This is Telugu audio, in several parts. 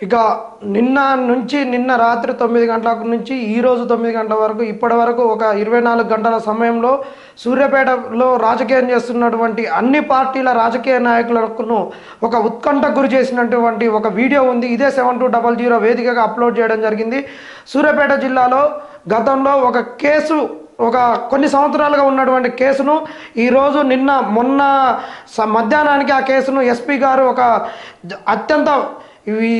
ఇక నిన్న నుంచి నిన్న రాత్రి తొమ్మిది గంటల నుంచి ఈ రోజు తొమ్మిది గంటల వరకు ఇప్పటి వరకు ఒక ఇరవై నాలుగు గంటల సమయంలో సూర్యాపేటలో రాజకీయం చేస్తున్నటువంటి అన్ని పార్టీల రాజకీయ నాయకులను ఒక ఉత్కంఠ గురి చేసినటువంటి ఒక వీడియో ఉంది. ఇదే సెవెన్ టూ డబల్ జీరో వేదికగా అప్లోడ్ చేయడం జరిగింది. సూర్యాపేట జిల్లాలో గతంలో ఒక కేసు ఒక కొన్ని సంవత్సరాలుగా ఉన్నటువంటి కేసును ఈరోజు నిన్న మొన్న స- మధ్యాహ్నానికి ఆ కేసును ఎస్పీ గారు ఒక అత్యంత ఇవి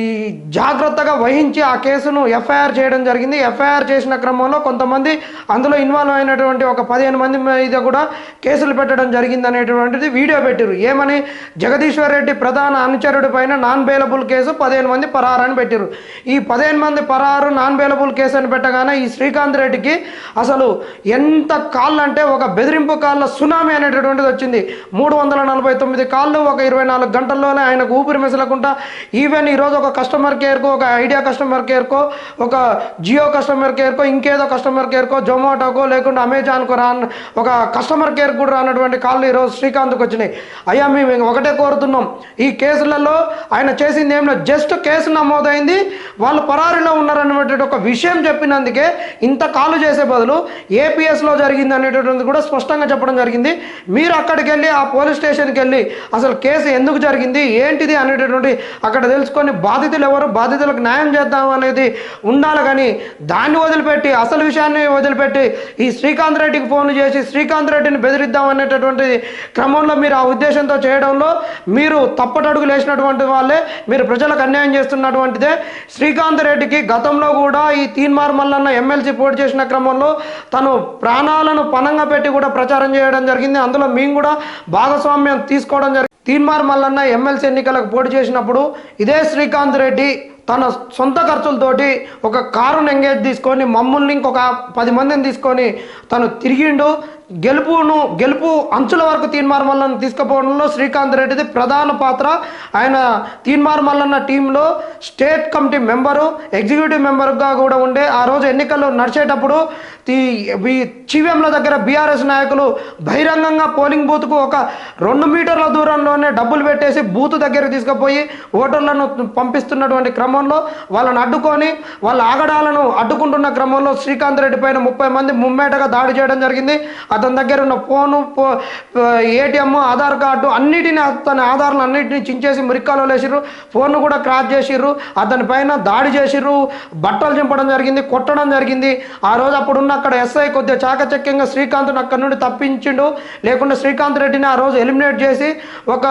జాగ్రత్తగా వహించి ఆ కేసును ఎఫ్ఐఆర్ చేయడం జరిగింది. ఎఫ్ఐఆర్ చేసిన క్రమంలో కొంతమంది అందులో ఇన్వాల్వ్ అయినటువంటి ఒక పదిహేను మంది మీద కూడా కేసులు పెట్టడం జరిగింది అనేటువంటిది వీడియో పెట్టారు ఏమని? జగదీశ్వర్ రెడ్డి ప్రధాన అనుచరుడి పైన నాన్ బెయిలబుల్ కేసు పదిహేను మంది పరారు అని పెట్టారు ఈ పదిహేను మంది పరారు నాన్ బెయిలబుల్ కేసు అని పెట్టగానే ఈ శ్రీకాంత్ రెడ్డికి అసలు ఎంత కాళ్ళు అంటే ఒక బెదిరింపు కాళ్ళ సునామీ అనేటటువంటిది వచ్చింది. మూడు వందల నలభై తొమ్మిది కాళ్ళు ఒక ఇరవై నాలుగు గంటల్లోనే ఆయనకు ఊపిరి మెసలకుండా ఈవెన్ ఈరోజు ఒక కస్టమర్ కేర్కో ఒక ఐడియా కస్టమర్ కేర్కో ఒక జియో కస్టమర్ కేర్కో ఇంకేదో కస్టమర్ కేర్కో జొమాటోకో లేకుంటే అమెజాన్కో రా ఒక కస్టమర్ కేర్ కూడా రానటువంటి కాళ్ళు ఈరోజు శ్రీకాంత్కి వచ్చినాయి. అయ్యా మేము ఒకటే కోరుతున్నాం. ఈ కేసులలో ఆయన చేసింది ఏం లేదు. జస్ట్ కేసు నమోదైంది. వాళ్ళు పరారీలో ఉన్నారనేటువంటి ఒక విషయం చెప్పినందుకే ఇంత కాలు చేసే బదులు ఏపీఎస్లో జరిగింది అనేటటువంటిది కూడా స్పష్టంగా చెప్పడం జరిగింది. మీరు అక్కడికి వెళ్ళి ఆ పోలీస్ స్టేషన్కి వెళ్ళి అసలు కేసు ఎందుకు జరిగింది? ఏంటిది అనేటటువంటి అక్కడ తెలుసుకొని బాధితులు ఎవరు? బాధితులకు న్యాయం చేద్దాం అనేది ఉండాలి కానీ దాన్ని వదిలిపెట్టి అసలు విషయాన్ని వదిలిపెట్టి ఈ శ్రీకాంత్ రెడ్డికి ఫోన్ చేసి శ్రీకాంత్ రెడ్డిని బెదిరిద్దాం అనేటటువంటి క్రమంలో మీరు ఆ ఉద్దేశంతో చేయడంలో మీరు తప్పటడుగులు వేసినటువంటి వాళ్ళే. మీరు ప్రజలకు అన్యాయం చేస్తున్నటువంటిదే. శ్రీకాంత్ రెడ్డికి గతంలో కూడా ఈ తీన్మార్ మల్లన్న ఎమ్మెల్సీ పోటీ చేసిన క్రమంలో తను ప్రాణాలను పణంగా పెట్టి కూడా ప్రచారం చేయడం జరిగింది. అందులో మేము కూడా భాగస్వామ్యం తీసుకోవడం జరిగింది. తీన్మార్ మల్లన్న ఎమ్మెల్సీ ఎన్నికలకు పోటీ చేసినప్పుడు ఇదే శ్రీకాంత్ రెడ్డి తన సొంత ఖర్చులతోటి ఒక కారును ఎంగేజ్ తీసుకొని మమ్మల్ని ఇంకొక పది మందిని తీసుకొని తను తిరిగిండు. గెలుపును గెలుపు అంచుల వరకు తీన్మార్ మల్లన్న తీసుకుపోవడంలో శ్రీకాంత్ రెడ్డిది ప్రధాన పాత్ర. ఆయన తీన్మార్ మల్లన్న టీంలో స్టేట్ కమిటీ మెంబరు ఎగ్జిక్యూటివ్ మెంబర్గా కూడా ఉండే. ఆ రోజు ఎన్నికలు నడిచేటప్పుడు ఈ చివిఎంల దగ్గర బీఆర్ఎస్ నాయకులు బహిరంగంగా పోలింగ్ బూత్కు ఒక రెండు మీటర్ల దూరంలోనే డబ్బులు పెట్టేసి బూత్ దగ్గర తీసుకుపోయి ఓటర్లను పంపిస్తున్నటువంటి క్రమం క్రమంలో వాళ్ళని అడ్డుకొని వాళ్ళ ఆగడాలను అడ్డుకుంటున్న క్రమంలో శ్రీకాంత్ రెడ్డి పైన ముప్పై మంది ముమ్మేటగా దాడి చేయడం జరిగింది. అతని దగ్గర ఉన్న ఫోను ఏటీఎం ఆధార్ కార్డు అన్నిటిని అతని ఆధారాలు అన్నిటిని చించేసి మురికాలో వేసిర్రు ఫోన్ కూడా క్రాచ్ చేసిర్రు. అతని పైన దాడి చేసిర్రు. బట్టలు చింపడం జరిగింది కొట్టడం జరిగింది. ఆ రోజు అప్పుడున్న అక్కడ ఎస్ఐ కొద్దిగా చాకచక్యంగా శ్రీకాంత్ను అక్కడి నుండి తప్పించిండు. లేకుండా శ్రీకాంత్ రెడ్డిని ఆ రోజు ఎలిమినేట్ చేసి ఒక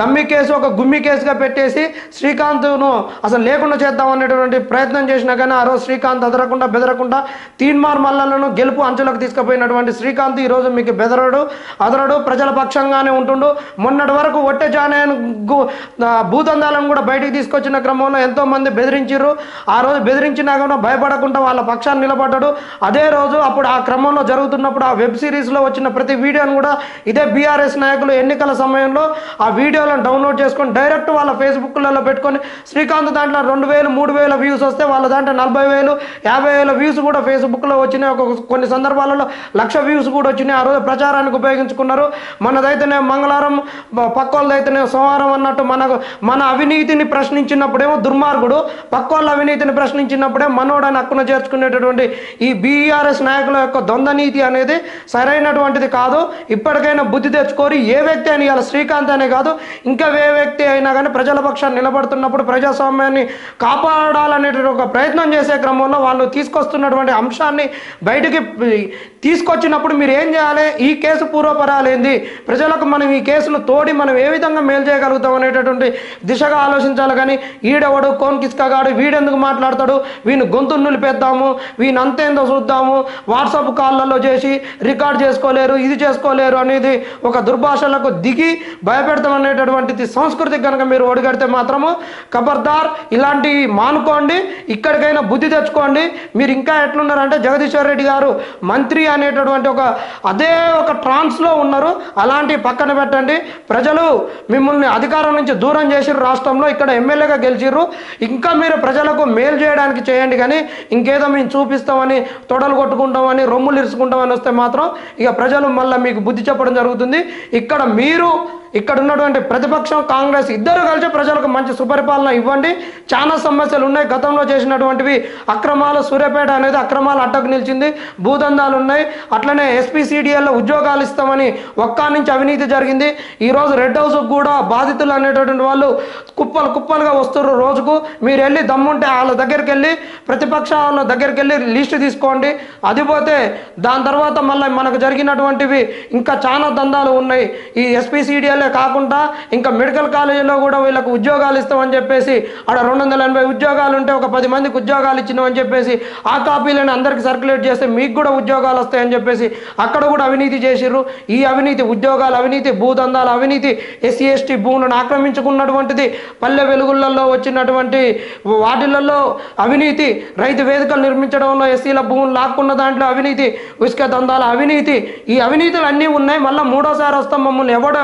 డమ్మి కేసు ఒక గుమ్మి కేసుగా పెట్టేసి శ్రీకాంత్ను అసలు లేకుండా చేద్దాం అనేటువంటి ప్రయత్నం చేసినా కానీ ఆ రోజు శ్రీకాంత్ అదరకుండా బెదరకుండా తీన్మార్ మల్లలను గెలుపు అంచులకు తీసుకుపోయినటువంటి శ్రీకాంత్ ఈరోజు మీకు బెదరడు అదరడు ప్రజల పక్షంగానే ఉంటుండు. మొన్నటి వరకు ఒట్టె జానయన్ భూతందాలను కూడా బయటికి తీసుకొచ్చిన క్రమంలో ఎంతో మంది బెదిరించారు ఆ రోజు బెదిరించినా కూడా భయపడకుండా వాళ్ళ పక్షాన్ని నిలబడ్డాడు. అదే రోజు అప్పుడు ఆ క్రమంలో జరుగుతున్నప్పుడు ఆ వెబ్ సిరీస్లో వచ్చిన ప్రతి వీడియోను కూడా ఇదే బీఆర్ఎస్ నాయకులు ఎన్నికల సమయంలో ఆ వీడియోలను డౌన్లోడ్ చేసుకొని డైరెక్ట్ వాళ్ళ ఫేస్బుక్లలో పెట్టుకొని శ్రీకాంత్ దాంట్లో రెండు వేలు మూడు వేల వ్యూస్ వస్తే వాళ్ళ దాంట్లో నలభై వేలు యాభై వేల వ్యూస్ కూడా ఫేస్బుక్లో వచ్చినాయి. ఒక కొన్ని సందర్భాలలో లక్ష వ్యూస్ కూడా వచ్చినాయి. ఆ రోజు ప్రచారానికి ఉపయోగించుకున్నారు. మనదైతేనే మంగళవారం పక్కోళ్ళదైతేనే సోమవారం అన్నట్టు మనకు మన అవినీతిని ప్రశ్నించినప్పుడేమో దుర్మార్గుడు పక్కోళ్ళ అవినీతిని ప్రశ్నించినప్పుడే మనోడని హక్కును చేర్చుకునేటటువంటి ఈ బీఆర్ఎస్ నాయకుల యొక్క ద్వంద్వనీతి అనేది సరైనటువంటిది కాదు. ఇప్పటికైనా బుద్ధి తెచ్చుకోరి. ఏ వ్యక్తి అయినా ఇవాళ శ్రీకాంత్ అనే కాదు. ఇంకా ఏ వ్యక్తి అయినా కానీ ప్రజల పక్షాన్ని నిలబడుతున్నప్పుడు ప్రజాస్వామ్యాన్ని కాపాడాలనేటువంటి ఒక ప్రయత్నం చేసే క్రమంలో వాళ్ళు తీసుకొస్తున్నటువంటి అంశాన్ని బయటికి తీసుకొచ్చినప్పుడు మీరు ఏం చేయాలి? ఈ కేసు పూర్వపరాలేంది. ప్రజలకు మనం ఈ కేసును తోడి మనం ఏ విధంగా మేలు చేయగలుగుతాం అనేటటువంటి దిశగా ఆలోచించాలి కానీ ఈడెవడు? కోన్ కిస్కగాడు. వీడెందుకు మాట్లాడతాడు? వీని గొంతు నిలిపేద్దాము. వీని అంతేందో చూద్దాము. వాట్సాప్ కాళ్ళల్లో చేసి రికార్డ్ చేసుకోలేరు ఇది చేసుకోలేరు అనేది ఒక దుర్భాషలకు దిగి భయపెడతాం అనేటటువంటిది సంస్కృతికి కనుక మీరు ఒడిగడితే మాత్రము ఖబర్దార్ ఇలాంటివి మానుకోండి ఇక్కడికైనా బుద్ధి తెచ్చుకోండి. మీరు ఇంకా ఎట్లున్నారంటే జగదీశ్వర్ రెడ్డి గారు మంత్రి అనేటటువంటి ఒక అదే ఒక ట్రాన్స్లో ఉన్నారు. అలాంటి పక్కన పెట్టండి. ప్రజలు మిమ్మల్ని అధికారం నుంచి దూరం చేసిరు రాష్ట్రంలో ఇక్కడ ఎమ్మెల్యేగా గెలిచిర్రు. ఇంకా మీరు ప్రజలకు మేలు చేయడానికి చేయండి కానీ ఇంకేదో మేము చూపిస్తామని తొడలు కొట్టుకుంటామని రొమ్ములు ఇరుచుకుంటామని వస్తే మాత్రం ఇక ప్రజలు మళ్ళీ మీకు బుద్ధి చెప్పడం జరుగుతుంది. ఇక్కడ మీరు ఇక్కడ ఉన్నటువంటి ప్రతిపక్షం కాంగ్రెస్ ఇద్దరు కలిసి ప్రజలకు మంచి సుపరిపాలన ఇవ్వండి. చాలా సమస్యలు ఉన్నాయి. గతంలో చేసినటువంటివి అక్రమాలు సూర్యాపేట అనేది అక్రమాలు అడ్డకు నిలిచింది. భూదందాలు ఉన్నాయి. అట్లనే ఎస్పీసీడీఎల్లో ఉద్యోగాలు ఇస్తామని ఒక్కా నుంచి అవినీతి జరిగింది. ఈరోజు రెడ్ హౌస్ కూడా బాధితులు అనేటటువంటి వాళ్ళు కుప్పలు కుప్పలుగా వస్తున్నారు రోజుకు. మీరు వెళ్ళి దమ్ముంటే వాళ్ళ దగ్గరికి వెళ్ళి ప్రతిపక్షాల దగ్గరికి వెళ్ళి లిస్ట్ తీసుకోండి. అది పోతే దాని తర్వాత మళ్ళీ మనకు జరిగినటువంటివి ఇంకా చాలా దందాలు ఉన్నాయి. ఈ ఎస్పీసీడీఎల్ఏ కాకుండా ఇంకా మెడికల్ కాలేజీలో కూడా వీళ్ళకు ఉద్యోగాలు ఇస్తామని చెప్పేసి ఆడ రెండు వందల ఎనభై ఉద్యోగాలు ఉంటే ఒక పది మందికి ఉద్యోగాలు ఇచ్చినామని చెప్పేసి ఆ కాపీలను అందరికి సర్క్యులేట్ చేస్తే మీకు కూడా ఉద్యోగాలు వస్తాయని చెప్పేసి అక్కడ కూడా అవినీతి చేసిర్రు. ఈ అవినీతి ఉద్యోగాలు అవినీతి భూదందాల అవినీతి ఎస్సీ ఎస్టీ భూములను ఆక్రమించుకున్నటువంటిది పల్లె వెలుగులలో వచ్చినటువంటి వాటిలలో అవినీతి రైతు వేదికలు నిర్మించడంలో ఎస్సీల భూములు లాక్కున్న దాంట్లో అవినీతి ఇసుక దందాల అవినీతి ఈ అవినీతులు అన్నీ ఉన్నాయి. మళ్ళీ మూడోసారి వస్తాం మమ్మల్ని ఎవడు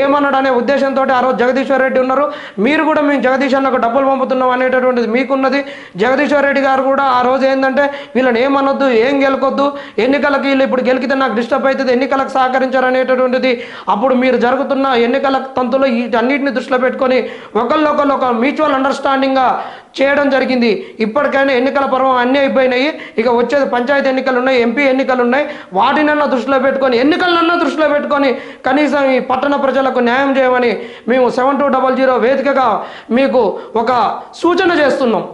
ఏమన్నాడు అనే ఉద్దేశంతో ఆ రోజు జగదీశ్వర్ రెడ్డి ఉన్నారు. మీరు కూడా మేము జగదీష్ అన్నకు డబ్బులు పంపుతున్నాం అనేటటువంటిది మీకున్నది. జగదీశ్వర్ రెడ్డి గారు కూడా ఆ రోజు ఏంటంటే వీళ్ళని ఏమనొద్దు ఏం గెలకొద్దు ఎన్నికలకి వీళ్ళు ఇప్పుడు గెలికితే నాకు డిస్టర్బ్ అవుతుంది ఎన్నికలకు సహకరించారు అనేటటువంటిది అప్పుడు మీరు జరుగుతున్న ఎన్నికల తంతులో వీటన్నిటిని దృష్టిలో పెట్టుకొని ఒకళ్ళొకళ్ళు ఒక మ్యూచువల్ అండర్స్టాండింగ్గా చేయడం జరిగింది. ఇప్పటికైనా ఎన్నికల పర్వం అన్నీ అయిపోయినాయి. ఇక వచ్చేది పంచాయతీ ఎన్నికలు ఉన్నాయి ఎంపీ ఎన్నికలు ఉన్నాయి వాటినన్నా దృష్టిలో పెట్టుకొని ఎన్నికలన్నా దృష్టిలో పెట్టుకొని కనీసం ఈ పట్టణ ప్రజలకు న్యాయం చేయమని మేము సెవెన్ టూ డబల్ జీరో వేదికగా మీకు ఒక సూచన చేస్తున్నాం.